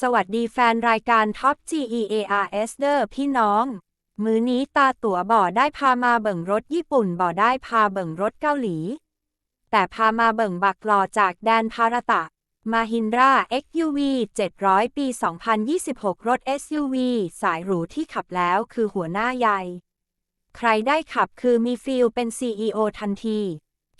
สวัสดีแฟนรายการ Top GEARS เดอร์พี่น้อง มื้อนี้ตาตั๋วบ่อได้พามาเบิ่งรถญี่ปุ่นบ่อได้พาเบิ่งรถเกาหลี แต่พามาเบิ่งบักหล่อจากแดนพารตะ มาฮินรา XUV 700 ปี 2026 รถ SUV สายหรูที่ขับแล้วคือหัวหน้าใหญ่ ใครได้ขับคือมีฟีลเป็น CEO ทันที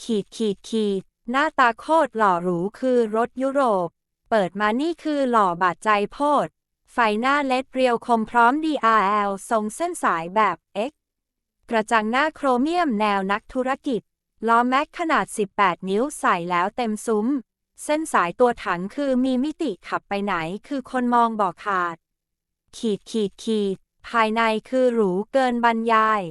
ขีดขีดขีด หน้าตาโคตรหล่อหรูคือรถยุโรป เปิดมานี่คือหล่อบาดใจโพด ไฟหน้าเลดเรียวคมพร้อม DRL ทรงเส้นสายแบบ X กระจังหน้าโครเมียมแนวนักธุรกิจ ล้อแม็กขนาด 18 นิ้วใส่แล้วเต็มซุ้ม เส้นสายตัวถังคือมีมิติขับไปไหนคือคนมองบอกขาด ขีดขีดขีด ภายในคือหรูเกินบรรยาย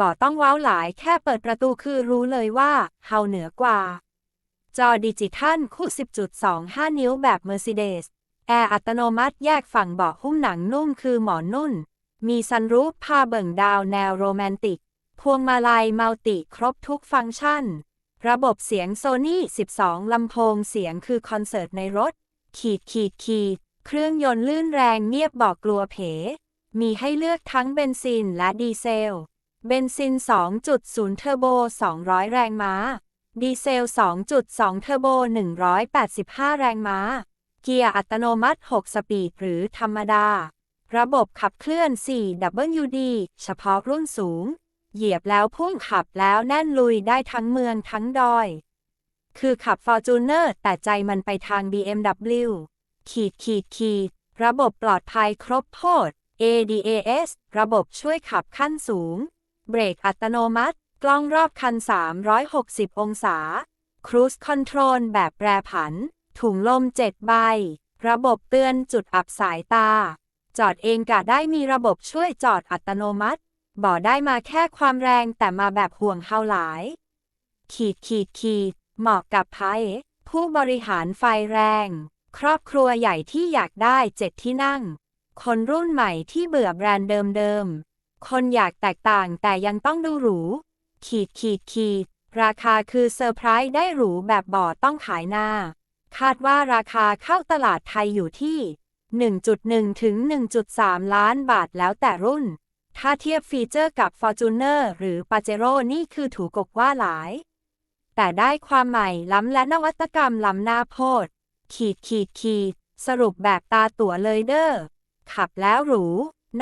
บอกต้องว้าวหลายแค่เปิดประตูคือรู้เลยว่าเฮาเหนือกว่า จอดิจิทัลคู่ 10.25 นิ้วแบบ Mercedes แอร์อัตโนมัติแยกฝั่งเบาะหุ้มหนังนุ่มคือหมอนนุ่น มีซันรูฟพาเบิ่งดาวแนวโรแมนติก พวงมาลัยมัลติครบทุกฟังก์ชัน ระบบเสียงโซนี่12 ลำโพงเสียงคือคอนเสิร์ตในรถ ขีดขีดขีด เครื่องยนต์ลื่นแรงเงียบบอกกลัวเผ มีให้เลือกทั้งเบนซินและดีเซล เบนซิน 2.0 เทอร์โบ 200 แรงม้า ดีเซล 2.2 เทอร์โบ 185 แรงม้า เกียร์อัตโนมัติ 6 สปีด หรือธรรมดา ระบบขับเคลื่อน 4WD เฉพาะรุ่นสูง เหยียบแล้วพุ่งขับแล้วแน่นลุยได้ทั้งเมืองทั้งดอย คือขับ Fortuner แต่ใจมันไปทาง BMW ขีดขีดขีด ระบบปลอดภัยครบโพด ADAS ระบบช่วยขับขั้นสูง เบรกอัตโนมัติ กล้องรอบคัน 360 องศา Cruise Control แบบแปรผัน ถุงลม 7 ใบ ระบบเตือนจุดอับสายตา จอดเองกะได้มีระบบช่วยจอดอัตโนมัติ บ่ได้มาแค่ความแรงแต่มาแบบห่วงเฮาหลาย ขีดขีดขีด เหมาะกับไพ่ผู้บริหารไฟแรง ครอบครัวใหญ่ที่อยากได้เจ็ดที่นั่ง คนรุ่นใหม่ที่เบื่อแบรนด์เดิมๆ คนอยากแตกต่างแต่ยังต้องดูหรู ขีดขีดขีดราคาคือเซอร์ไพรส์ได้หรูแบบบ่อต้องขายหน้า คาดว่าราคาเข้าตลาดไทยอยู่ที่ 1.1 ถึง 1.3 ล้านบาทแล้วแต่รุ่น ถ้าเทียบฟีเจอร์กับ Fortuner หรือ Pajero นี่คือถูกกว่าหลาย แต่ได้ความใหม่ล้ำและนวัตกรรมล้ำหน้าโพด ขีดขีดขีดสรุปแบบตาตั๋วเลยเด้อ ขับแล้วหรู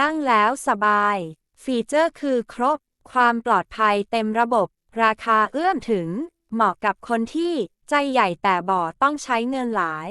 นั่งแล้วสบาย ฟีเจอร์คือครบ ความปลอดภัยเต็มระบบ ราคาเอื้อมถึง เหมาะกับคนที่ใจใหญ่แต่บ่อต้องใช้เงินหลาย